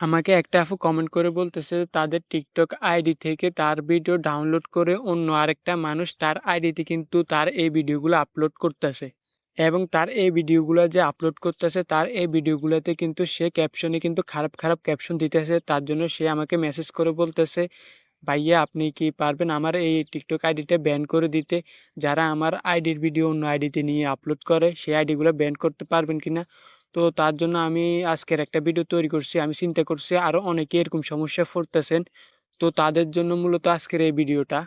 আমাকে একটা আপু কমেন্ট করে বলতেছে, তাদের টিকটক আইডি থেকে তার ভিডিও ডাউনলোড করে অন্য আরেকটা মানুষ তার আইডিতে কিন্তু তার এই ভিডিওগুলো আপলোড করতেছে। এবং তার এই ভিডিওগুলো যে আপলোড করতেছে, তার এই ভিডিওগুলোতে কিন্তু সে ক্যাপশনে কিন্তু খারাপ খারাপ ক্যাপশন দিতেছে। তার জন্য সে আমাকে মেসেজ করে বলতেছে, ভাইয়া, আপনি কি পারবেন আমার এই টিকটক আইডিটা ব্যান করে দিতে? যারা আমার আইডির ভিডিও অন্য আইডিতে নিয়ে আপলোড করে, সেই আইডিগুলো ব্যান করতে পারবেন কিনা? তো তার জন্য আমি আজকের একটা ভিডিও তৈরি করছি। আমি চিন্তা করছি আরও অনেকে এরকম সমস্যা পড়তেছেন। তো তাদের জন্য মূলত আজকের এই ভিডিওটা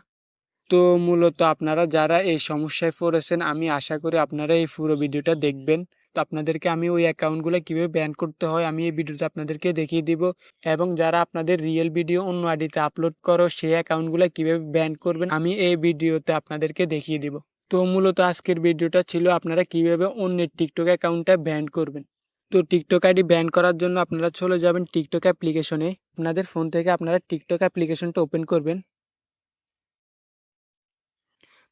তো মূলত আপনারা যারা এই সমস্যায় পড়েছেন, আমি আশা করি আপনারা এই পুরো ভিডিওটা দেখবেন। তো আপনাদেরকে আমি ওই অ্যাকাউন্টগুলো কীভাবে ব্যান করতে হয়, আমি এই ভিডিওতে আপনাদেরকে দেখিয়ে দিব। এবং যারা আপনাদের রিয়েল ভিডিও অন্য আইডিতে আপলোড করো, সেই অ্যাকাউন্টগুলো কীভাবে ব্যান করবেন, আমি এই ভিডিওতে আপনাদেরকে দেখিয়ে দিব। তো মূলত আজকের ভিডিওটা ছিল আপনারা কীভাবে অন্যের টিকটক অ্যাকাউন্টটা ব্যান করবেন। তো টিকটক আইডি ব্যান করার জন্য আপনারা চলে যাবেন টিকটক অ্যাপ্লিকেশনে আপনাদের ফোন থেকে আপনারা টিকটক অ্যাপ্লিকেশনটা ওপেন করবেন।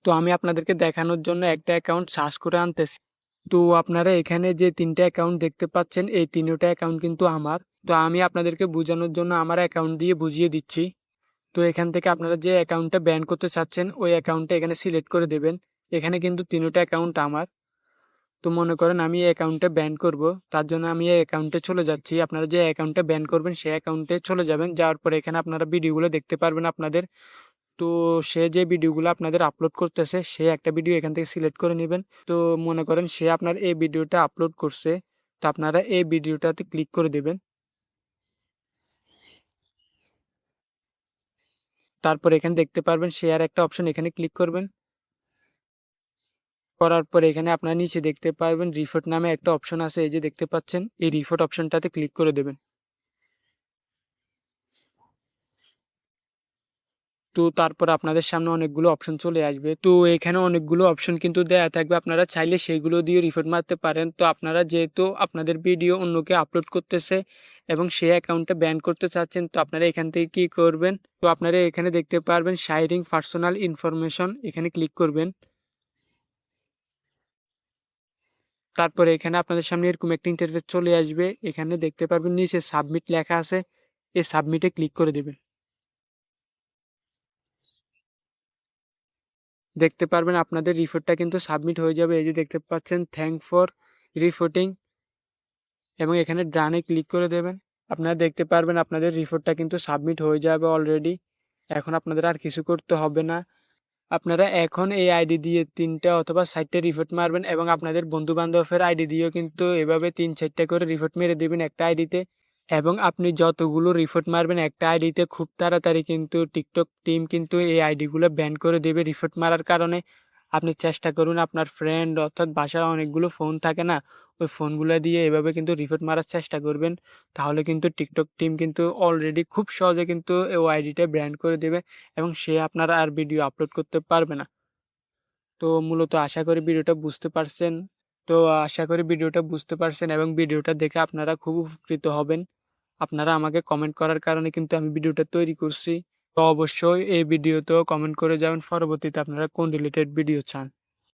তো আমি আপনাদেরকে দেখানোর জন্য একটা অ্যাকাউন্ট সার্চ করে আনতেছি। তো আপনারা এখানে যে তিনটা অ্যাকাউন্ট দেখতে পাচ্ছেন, এই তিনটা অ্যাকাউন্ট কিন্তু আমার। তো আমি আপনাদেরকে বোঝানোর জন্য আমার অ্যাকাউন্ট দিয়ে বুঝিয়ে দিচ্ছি। তো এখান থেকে আপনারা যে অ্যাকাউন্টটা ব্যান করতে চাচ্ছেন, ওই অ্যাকাউন্টটা এখানে সিলেক্ট করে দেবেন। এখানে কিন্তু তিনটা অ্যাকাউন্ট আমার। তো মনে করেন আমি এই অ্যাকাউন্টে ব্যান করব, তার জন্য আমি এই অ্যাকাউন্টে চলে যাচ্ছি। আপনারা যে অ্যাকাউন্টে ব্যান করবেন, সেই অ্যাকাউন্টে চলে যাবেন। যাওয়ার পরে এখানে আপনারা ভিডিওগুলো দেখতে পারবেন আপনাদের। তো সে যে ভিডিওগুলো আপনাদের আপলোড করতেছে, সে একটা ভিডিও এখান থেকে সিলেক্ট করে নেবেন। তো মনে করেন সে আপনার এই ভিডিওটা আপলোড করছে, তো আপনারা এই ভিডিওটাতে ক্লিক করে দেবেন। তারপর এখানে দেখতে পারবেন শেয়ার একটা অপশন এখানে ক্লিক করবেন। করার পর এখানে আপনার নিচে দেখতে পারবেন রিফোর্ট নামে একটা অপশন আছে, এই যে দেখতে পাচ্ছেন, এই রিফোর্ট অপশনটাতে ক্লিক করে দেবেন। তো তারপর আপনাদের সামনে অনেকগুলো অপশন চলে আসবে। তো এখানে অনেকগুলো অপশন কিন্তু দেয়া থাকবে, আপনারা চাইলে সেইগুলো দিয়ে রিপোর্ট মারতে পারেন। তো আপনারা যেহেতু আপনাদের ভিডিও অন্যকে আপলোড করতেছে এবং সেই অ্যাকাউন্টটা ব্যান করতে চাচ্ছেন, তো আপনারা এখান থেকে কি করবেন? তো আপনারা এখানে দেখতে পারবেন শায়ারিং পার্সোনাল ইনফরমেশন এখানে ক্লিক করবেন। তারপরে এখানে আপনাদের সামনে এরকম একটা ইন্টারফেস চলে আসবে। এখানে দেখতে পারবেন নিচে সাবমিট লেখা আছে। এই সাবমিটে ক্লিক করে দেবেন। দেখতে পারবেন আপনাদের রিপোর্টটা কিন্তু সাবমিট হয়ে যাবে। এই যে দেখতে পাচ্ছেন থ্যাংক ফর রিপোর্টিং এবং এখানে ডানে ক্লিক করে দেবেন। আপনারা দেখতে পারবেন আপনাদের রিপোর্টটা কিন্তু সাবমিট হয়ে যাবে অলরেডি এখন আপনাদের আর কিছু করতে হবে না। আপনারা এখন এই আইডি দিয়ে তিনটা অথবা চারটে রিপোর্ট মারবেন এবং আপনাদের বন্ধু বান্ধবের আইডি দিয়েও কিন্তু এভাবে তিন চারটা করে রিপোর্ট মেরে দেবেন একটা আইডিতে। এবং আপনি যতগুলো রিপোর্ট মারবেন একটা আইডিতে খুব তাড়াতাড়ি কিন্তু টিকটক টিম কিন্তু এই আইডিগুলো ব্যান করে দেবে রিপোর্ট মারার কারণে। আপনি চেষ্টা করুন আপনার ফ্রেন্ড অর্থাৎ বাসায় অনেকগুলো ফোন থাকে না, ওই ফোনগুলো দিয়ে এভাবে কিন্তু রিপোর্ট মারার চেষ্টা করবেন। তাহলে কিন্তু টিকটক টিম কিন্তু অলরেডি খুব সহজে কিন্তু ও আইডিটা ব্র্যান্ড করে দেবে এবং সে আপনার আর ভিডিও আপলোড করতে পারবে না। তো মূলত আশা করি ভিডিওটা বুঝতে পারছেন। তো আশা করি ভিডিওটা বুঝতে পারছেন এবং ভিডিওটা দেখে আপনারা খুব উপকৃত হবেন। আপনারা আমাকে কমেন্ট করার কারণে কিন্তু আমি ভিডিওটা তৈরি করছি। তো অবশ্যই এই ভিডিওতেও কমেন্ট করে যাবেন। পরবর্তীতে আপনারা কোন রিলেটেড ভিডিও চান?